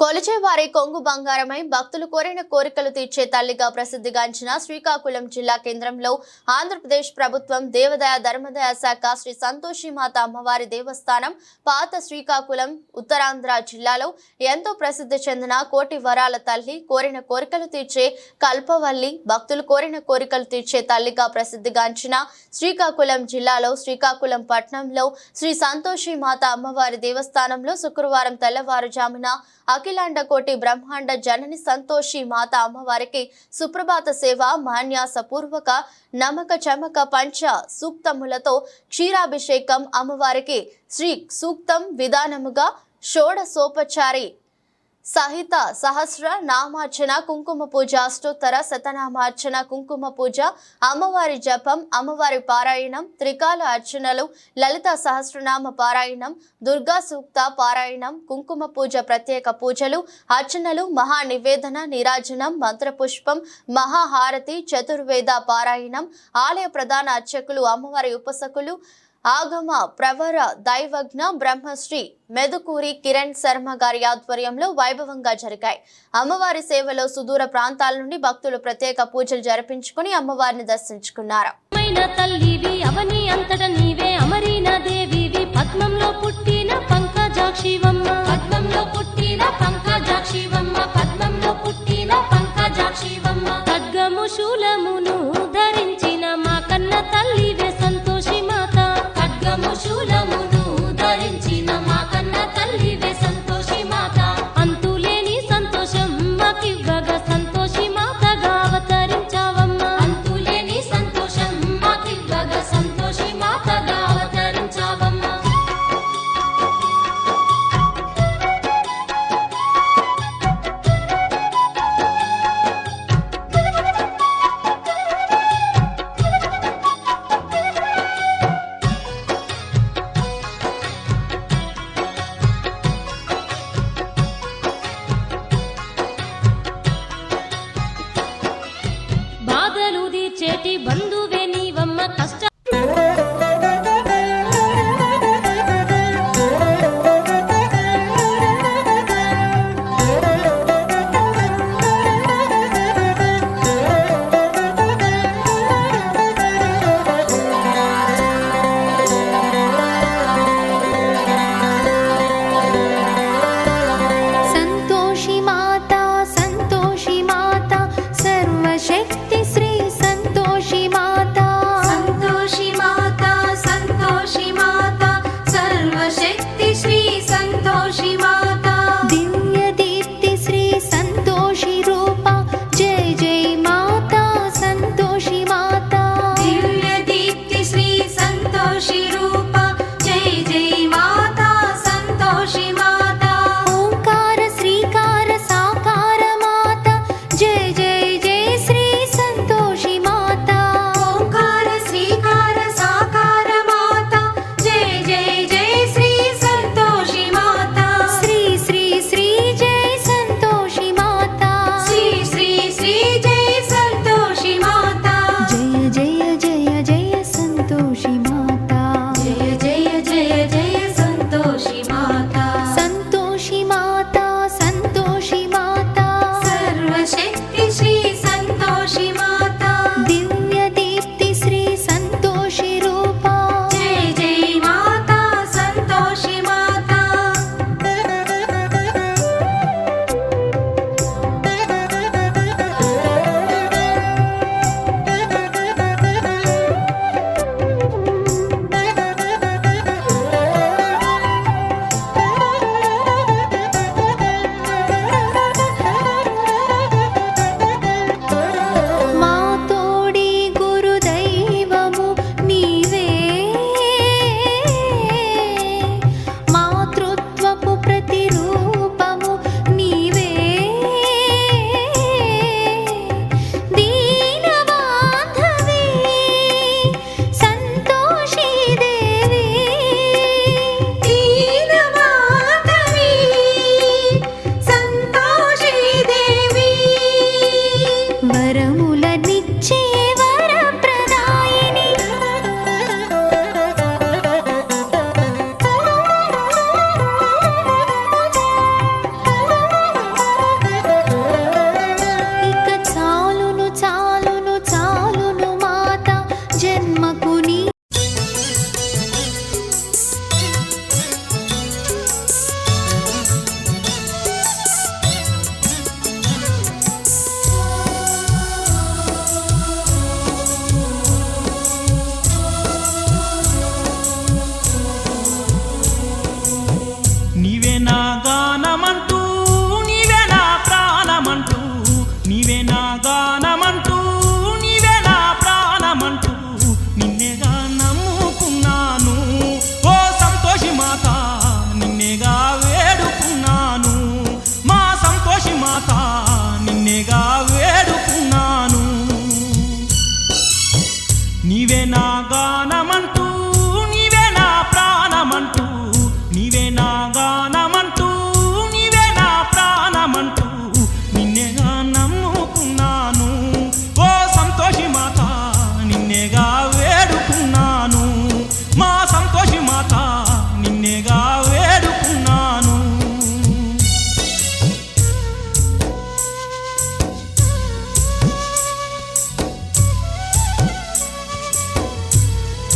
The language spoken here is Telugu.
కొలిచేవారి కొంగు బంగారమై భక్తులు కోరిన కోరికలు తీర్చే తల్లిగా ప్రసిద్ధిగాంచిన శ్రీకాకుళం జిల్లా కేంద్రంలో ఆంధ్రప్రదేశ్ ప్రభుత్వం దేవదయ ధర్మదయ శాఖ శ్రీ సంతోషి మాత అమ్మవారి దేవస్థానం పాత శ్రీకాకుళం ఉత్తరాంధ్ర జిల్లాలో ఎంతో ప్రసిద్ధి చెందిన కోటి వరాల తల్లి కోరిన కోరికలు తీర్చే కల్పవల్లి భక్తులు కోరిన కోరికలు తీర్చే తల్లిగా ప్రసిద్ధిగాంచిన శ్రీకాకుళం జిల్లాలో శ్రీకాకుళం పట్టణంలో శ్రీ సంతోషి మాత అమ్మవారి దేవస్థానంలో శుక్రవారం తెల్లవారుజామున అఖిలాండ కోటి బ్రహ్మాండ జనని సంతోషి మాత అమ్మవారికి సుప్రభాత సేవ మాన్యాస పూర్వక నమక చమక పంచ సూక్తములతో క్షీరాభిషేకం అమ్మవారికి శ్రీ సూక్తం విధానముగా షోడసోపచారి సహిత సహస్ర నామార్చన కుంకుమ పూజ అష్టోత్తర శతనామార్చన కుంకుమ పూజ అమ్మవారి జపం అమ్మవారి పారాయణం త్రికాల అర్చనలు లలిత సహస్రనామ పారాయణం దుర్గా సూక్త పారాయణం కుంకుమ పూజ ప్రత్యేక పూజలు అర్చనలు మహా నివేదన నిరాజనం మంత్రపుష్పం మహాహారతి చతుర్వేద పారాయణం ఆలయ ప్రధాన అర్చకులు అమ్మవారి ఉపసకులు ఆగమ ప్రవర దైవజ్ఞ బ్రహ్మశ్రీ మెదుకూరి కిరణ్ శర్మ గారి ఆధ్వర్యంలో వైభవంగా జరిగాయి. అమ్మవారి సేవలో సుదూర ప్రాంతాల నుండి భక్తులు ప్రత్యేక పూజలు జరిపించుకుని అమ్మవారిని దర్శించుకున్నారు. మైన తల్లివి అవని అంతట నీవే అమరీన దేవివి పద్మంలో పుట్టిన పంకజాక్షివమ్మ